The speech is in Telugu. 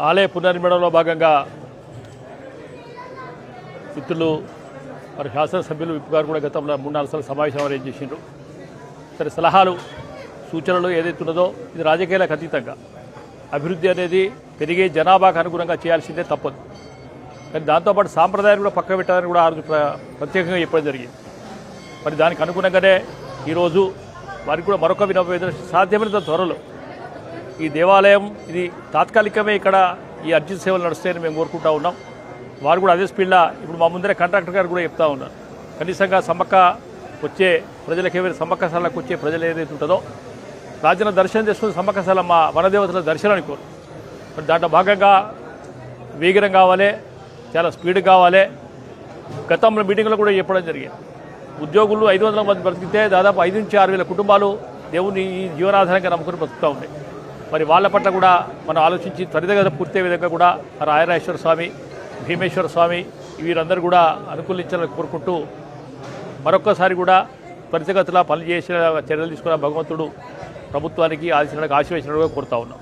ఆలయ పునర్నిర్మాణంలో భాగంగా మిత్రులు మరి శాసనసభ్యులు విప్పు గారు కూడా గతంలో మూడు నాలుగు సార్లు సమావేశం అరేంజ్ చేసిండ్రు. సరే సలహాలు సూచనలు ఏదైతే ఉన్నదో ఇది రాజకీయాలకు అతీతంగా. అభివృద్ధి అనేది పెరిగే జనాభాకు అనుగుణంగా చేయాల్సిందే తప్పదు. కానీ దాంతోపాటు సాంప్రదాయాన్ని కూడా పక్క పెట్టాలని కూడా ఆ రోజు ప్ర- ప్రత్యేకంగా చెప్పడం జరిగింది. మరి దానికి అనుగుణంగానే ఈరోజు వారికి కూడా మరొక వినోదం సాధ్యమైనంత త్వరలో ఈ దేవాలయం ఇది తాత్కాలికమే ఇక్కడ ఈ అర్జున్ సేవలు నడుస్తాయని మేము కోరుకుంటా ఉన్నాం. వారు కూడా అదే స్పీడ్లో ఇప్పుడు మా ముందరే కాంట్రాక్టర్ గారు కూడా చెప్తా ఉన్నారు. కనీసంగా సమ్మక్క వచ్చే ప్రజలకు ఏమైనా సమ్మక్క స్థలాలకు వచ్చే ప్రజలు ఏదైతే ఉంటుందో రాజన దర్శనం చేసుకుని సమ్మక్క స్థలం మా వనదేవతల దర్శనానికి కోరు మరి దాంట్లో భాగంగా వేగరం కావాలి చాలా స్పీడ్ కావాలి. గతంలో మీటింగ్లో కూడా చెప్పడం జరిగింది. ఉద్యోగులు ఐదు వందల మంది బ్రతికితే దాదాపు ఐదు నుంచి ఆరు వేల కుటుంబాలు దేవుని ఈ జీవనాధారంగా నమ్ముకుని బ్రతుకుతూ ఉన్నాయి. మరి వాళ్ళ పట్ల కూడా మనం ఆలోచించి త్వరితగతిన పూర్తయ్యే విధంగా కూడా రాయరాజేశ్వర స్వామి భీమేశ్వర స్వామి వీరందరూ కూడా అనుకూలించాలని కోరుకుంటూ మరొక్కసారి కూడా త్వరితగతిలో పనిచేసిన చర్యలు తీసుకున్న భగవంతుడు ప్రభుత్వానికి ఆశించడానికి ఆశీర్వచనగా కోరుతా ఉన్నాం.